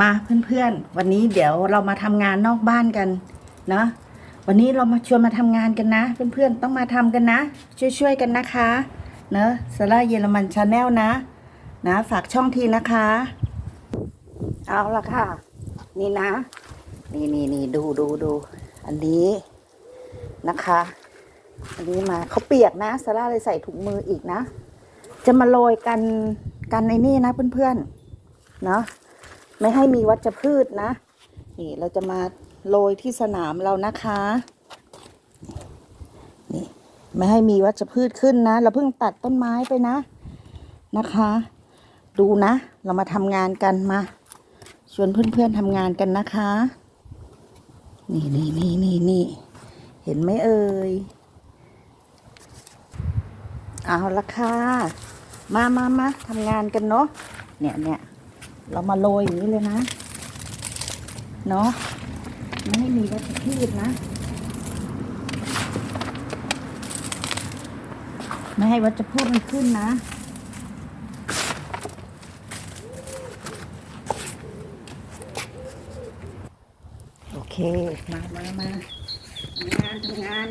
มาเพื่อนๆ วันนี้เดี๋ยวเรามาทำงานนอกบ้านกันเนาะวันนี้เรามาชวนมาทำงานกันนะ เพื่อนๆต้องมาทำกันนะ ช่วยๆกันนะคะเนอะสาร่าเยอรมันชาแนลนะ นะฝากช่องทีนะคะ เอาละค่ะ นี่นะ นี่นี่นี่ดูดูดูอันนี้นะคะ อันนี้มาเขาเปียกนะซาร่าเลยใส่ถุงมืออีกนะ จะมาโรยกันกันในนี่นะเพื่อนๆเนาะ ไม่ให้มีวัชพืชนะ นี่เราจะมาโรยที่สนามเรานะคะนี่ไม่ให้มีวัชพืชขึ้นนะ เราเพิ่งตัดต้นไม้ไปนะนะคะ ดูนะ เรามาทำงานกันมาชวนเพื่อนๆทำงานกันนะคะ นี่นี่นี่นี่นี่เห็นไหมเอ่ยเอาละค่ะ มามามาทำงานกันเนาะเนี่ยเนี่ย เรามาโรยอย่างนี้เลยนะ เนาะไม่ให้มีวัชพืชนะ ไม่ให้วัชพืชมันขึ้นนะโอเค มามามาทำงานทำงาน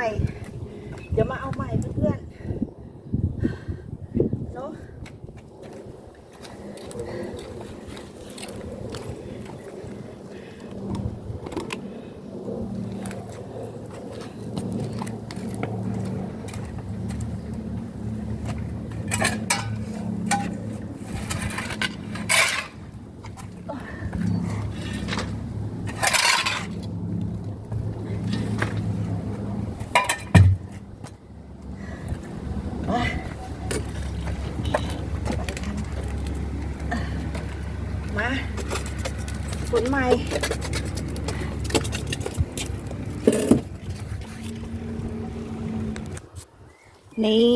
ดี๋ยวมาเอาใหม่ เดี๋ยวมาเอาใหม่เพื่อนๆเนาะมาฝน ใหม่นี่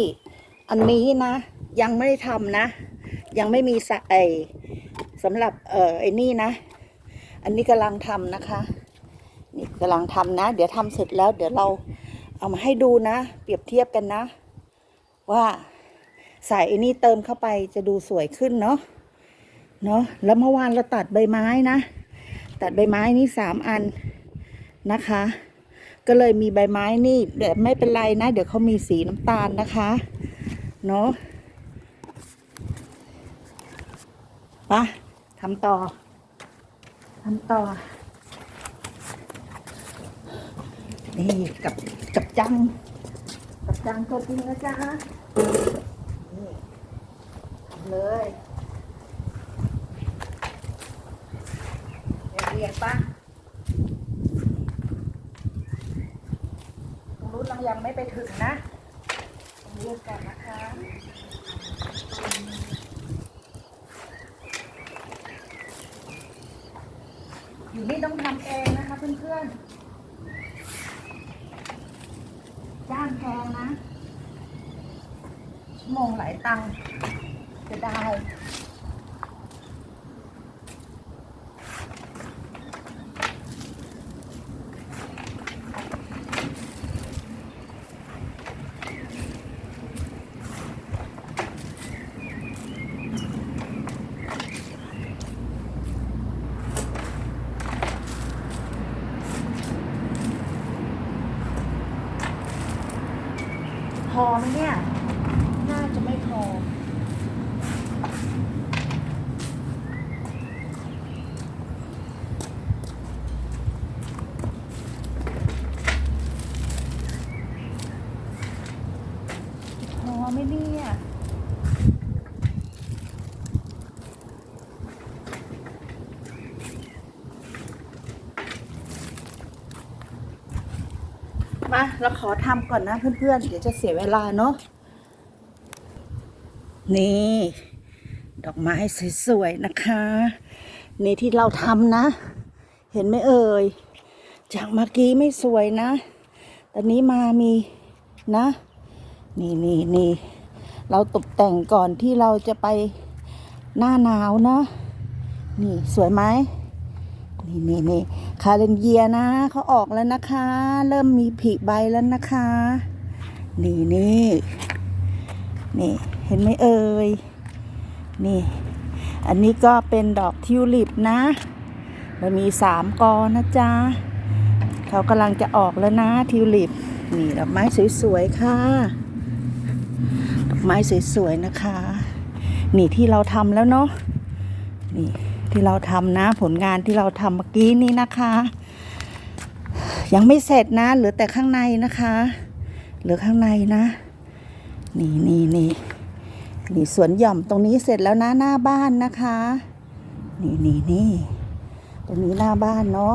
อันนี้นะ ยังไม่ได้ทำนะ ยังไม่มีสะไอสำหรับเอ่อไอ้นี่นะ อันนี้กำลังทำนะคะ นี่กำลังทำนะ เดี๋ยวทำเสร็จแล้ว เดี๋ยวเราเอามาให้ดูนะ เปรียบเทียบกันนะ ว่าใส่ไอ้นี่เติมเข้าไปจะดูสวยขึ้นเนาะเนาะแล้วเมื่อวานเราตัดใบไม้นะ ตัดใบไม้นี่สามอันนะคะ ก็เลยมีใบไม้นี่แต่ไม่เป็นไรนะ เดี๋ยวเขามีสีน้ำตาลนะคะเนาะไปะทำต่อทำต่อ นี่กับกับจัง กับจังตัวจริงนะจ๊ะนี่ทำเลย เรียนปะตรงนู้นเรายังไม่ไปถึงนะเรียกกันนะคะอยู่นี่ต้องทำเองนะคะเพื่อนๆจ้างแพงนะชั่วโมงหลายตังค์จะได้ พอไหมเนี่ย น่าจะไม่พอ พอไหมเนี่ย มาเราขอทำก่อนนะเพื่อนๆ เดี๋ยวจะเสียเวลาเนาะ นี่ ดอกไม้สวยๆนะคะ นี่ที่เราทำนะ เห็นไหมเอ่ย จากเมื่อกี้ไม่สวยนะ ตอนนี้มามีนะ นี่นี่นี่เราตกแต่งก่อนที่เราจะไปหน้าหนาวนะ นี่สวยไหม นี่นี่นี่คาเลนเยียนะเขาออกแล้วนะคะ เริ่มมีผลิใบแล้วนะคะ นี่นี่นี่เห็นไหมเอ่ยนี่ อันนี้ก็เป็นดอกทิวลิปนะมันมีสามกอนะจ๊ะเขากำลังจะออกแล้วนะทิวลิปนี่ดอกไม้สวยๆค่ะดอกไม้สวยๆนะคะ นี่ที่เราทำแล้วเนาะนี่ ที่เราทำนะ ผลงานที่เราทำเมื่อกี้นี้นะคะ ยังไม่เสร็จนะเหลือแต่ข้างในนะคะเหลือข้างในนะ นี่นี่นี่นี่สวนหย่อมตรงนี้เสร็จแล้วนะหน้าบ้านนะคะ นี่นี่นี่ตรงนี้หน้าบ้านเนาะ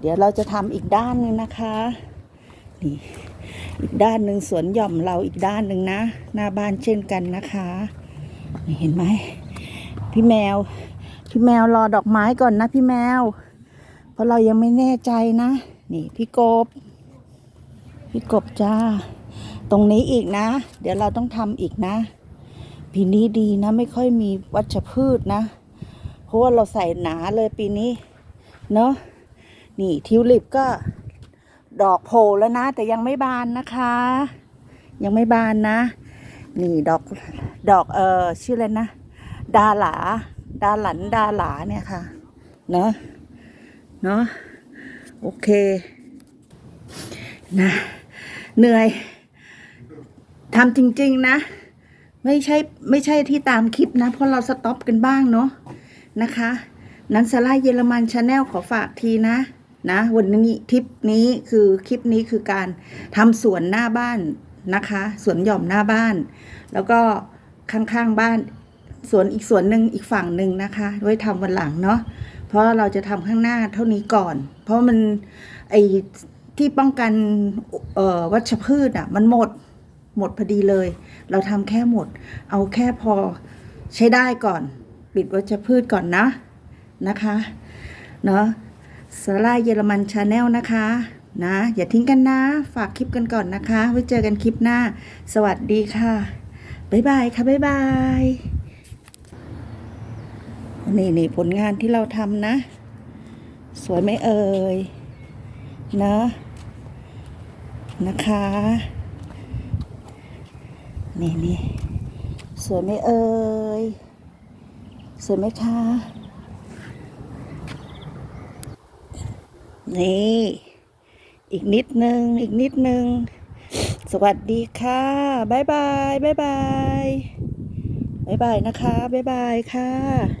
เดี๋ยวเราจะทำอีกด้านหนึ่งนะคะนี่อีกด้านหนึ่งสวนหย่อมเราอีกด้านหนึ่งนะ หน้าบ้านเช่นกันนะคะนี่เห็นไหมพี่แมว พี่แมวรอดอกไม้ก่อนนะพี่แมว เพราะเรายังไม่แน่ใจนะ นี่พี่กบ พี่กบจ้า ตรงนี้อีกนะ เดี๋ยวเราต้องทำอีกนะปีนี้ดีนะไม่ค่อยมีวัชพืชนะ เพราะว่าเราใส่หนาเลยปีนี้ เนาะนี่ทิวลิปก็ดอกโผล่แล้วนะ แต่ยังไม่บานนะคะ ยังไม่บานนะ นี่ดอกดอกเออชื่ออะไรนะ ดาหลา ดาหลันดาหลาเนี่ยค่ะ เนาะเนาะโอเค นะ เหนื่อยทำจริง ๆ นะ ไม่ใช่ไม่ใช่ที่ตามคลิปนะ เพราะเราสต็อปกันบ้างเนาะนะคะ นันสลาเยอรมันชาแนลขอฝากทีนะนะ วันนี้ทริปนี้คือคลิปนี้คือการทำสวนหน้าบ้านนะคะ สวนหย่อมหน้าบ้าน แล้วก็ข้างๆบ้าน สวนอีกสวนหนึ่งอีกฝั่งหนึ่งนะคะไว้ทำวันหลังเนาะเพราะเราจะทำข้างหน้าเท่านี้ก่อน เพราะมันไอที่ป้องกันวัชพืชอะ มันหมดหมดพอดีเลย เราทำแค่หมด เอาแค่พอใช้ได้ก่อน ปิดวัชพืชก่อนนะนะคะเนาะสาราเยอรมันชาแนลนะคะนะอย่าทิ้งกันนะ ฝากคลิปกันก่อนนะคะ ไว้เจอกันคลิปหน้า สวัสดีค่ะ บ๊ายบายค่ะ บ๊ายบาย นี่นี่ผลงานที่เราทำนะ สวยไหมเอ่ยนะนะคะ นี่นี่สวยไหมเอ่ยสวยไหมคะนี่ อีกนิดนึง อีกนิดนึง สวัสดีค่ะบ๊ายบายบ๊ายบายบ๊ายบายนะคะบ๊ายบายค่ะ